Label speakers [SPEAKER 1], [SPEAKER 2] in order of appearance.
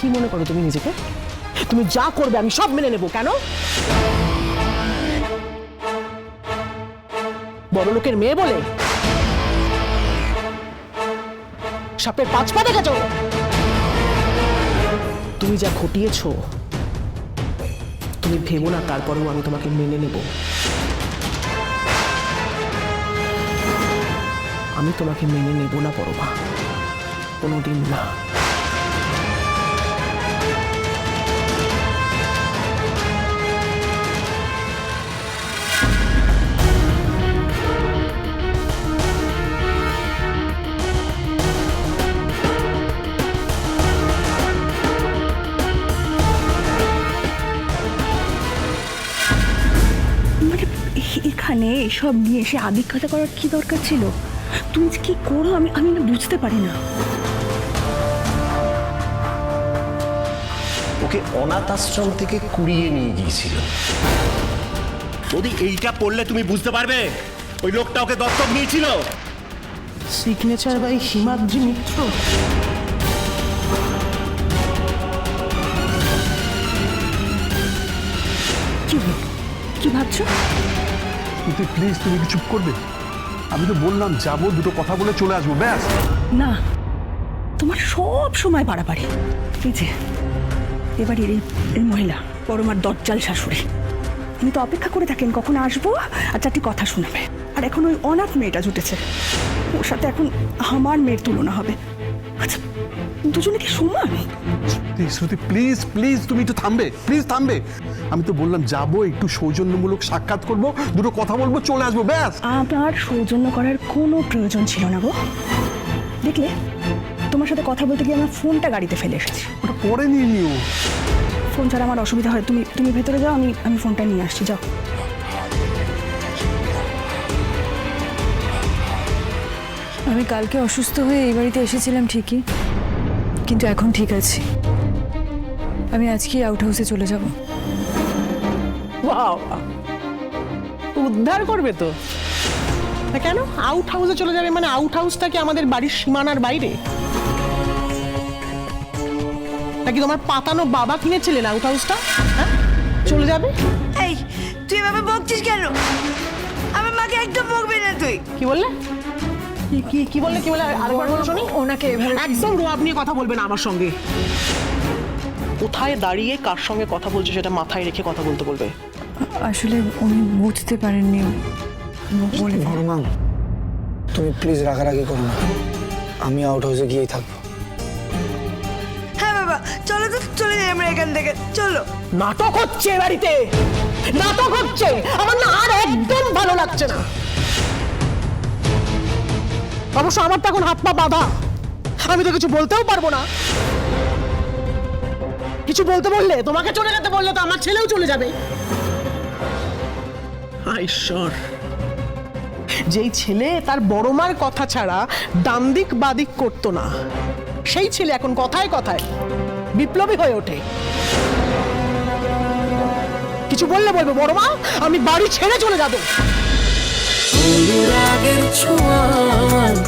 [SPEAKER 1] কি মনে করো তুমি নিজেকে? তুমি যা করবে আমি সব মেনে নেব, কেন? বড় লোকের মেয়ে বলে? সাপের পাঁচ পা দেখেছ? তুমি যা ঘটিয়েছ, তুমি ভেবো না তারপরেও আমি তোমাকে মেনে নেব। আমি তোমাকে মেনে নেব না পরমা কোনোদিন না।
[SPEAKER 2] এখানে এসব নিয়ে এসে আদিক্ষাতা করার কি দরকার ছিল? তুমি কি করো আমি আমি না বুঝতে পারি না।
[SPEAKER 3] ওকে অনাথ আশ্রম থেকে কুড়িয়ে নিয়ে গিয়েছিল।
[SPEAKER 4] যদি এইটা পড়লে তুমি বুঝতে পারবে। ওই লোকটা ওকে দত্তক নিয়েছিল।
[SPEAKER 1] Signature by Himadri Mitra.
[SPEAKER 2] কি ভাবছ?
[SPEAKER 5] তুই প্লিজ তুমি কি চুপ করবে? আমি তো বললাম, যাব, দুটো কথা বলে চলে আসব, ব্যাস।
[SPEAKER 2] না, তোমার সব সময় বাড়াবাড়ি। এই যে এবারের এই এই মহিলা, পরমার দজ্জাল শাশুড়ি। উনি তো অপেক্ষা করে থাকেন, কখন আসব আর চারটি কথা শোনাবে। আর এখন ওই অনাথ মেয়েটা জুটেছে। ওর সাথে এখন আমার মেয়ের তুলনা হবে। আচ্ছা দুজনে কি সমান?
[SPEAKER 5] শ্রুতি শ্রুতি প্লিজ প্লিজ তুমি একটু থামবে প্লিজ থামবে। আমি তো বললাম যাব একটু সৌজন্যমূলক সাক্ষাৎ করব দুটো কথা বলব চলে আসব ব্যাস।
[SPEAKER 2] আমার সৌজন্য করার কোনো প্রয়োজন ছিল না গো। দেখলে তোমার সাথে কথা বলতে গিয়ে আমার ফোনটা গাড়িতে ফেলে এসেছি।
[SPEAKER 5] ওটা পরে নিয়ে নিও।
[SPEAKER 2] ফোন ছাড়া আমার অসুবিধা হয়। তুমি তুমি ভেতরে যাও আমি আমি ফোনটা নিয়ে আসছি যাও।
[SPEAKER 6] আমি কালকে অসুস্থ হয়ে এই বাড়িতে এসেছিলাম ঠিকই। কিন্তু এখন ঠিক আছি। আমি আজকেই আউট হাউসে চলে যাব।
[SPEAKER 1] উদ্ধার করবে তো। তা কেন? আউট হাউসে চলে যাবে মানে আউট হাউসটা কি আমাদের বাড়ির সীমানার বাইরে? নাকি তোমার পাতানো বাবা কিনেছিলেন আউট হাউসটা হ্যাঁ? চলে যাবে?
[SPEAKER 7] এই তুই এভাবে বকছিস কেন? আমার মাকে একদম বকবি না তুই।
[SPEAKER 1] কি বললে? কি কি কি বললে কি বললে? আরেকবার বলো শুনি।
[SPEAKER 6] ওনাকে এভাবে
[SPEAKER 1] একদম রোয়াব নিয়ে কথা বলবে না আমার সঙ্গে। কোথায় দাঁড়িয়ে কার সঙ্গে কথা বলছো সেটা মাথায় রেখে কথা বলতে বলবে?
[SPEAKER 6] আসলে উনি বুঝতে পারেননি। বলে
[SPEAKER 8] ভগবান তুমি প্লিজ রাগারাগি করো না। আমি আউট হাউসে গিয়েই থাকব।
[SPEAKER 7] হ্যাঁ বাবা চলো তো চলে যাই আমরা এখান থেকে। চলো।
[SPEAKER 1] নাটক হচ্ছে বাড়িতে। নাটক হচ্ছে। আমার না আর একদম ভালো লাগছে না। অবশ্য আমার তো এখন হাত পা বাঁধা। আমি তো কিছু বলতেও পারব না। কিছু বলতে বললে তোমাকে চলে যেতে বললে তো আমার ছেলেও চলে যাবে। ঈশ্বর। যেই ছেলে তার বড় মার কথা ছাড়া ডান্দিক বাদিক করতো না সেই ছেলে এখন কথায় কথায় বিপ্লবী হয়ে ওঠে। কিছু বললে বলব বড় মা আমি বাড়ি ছেড়ে চলে যাব।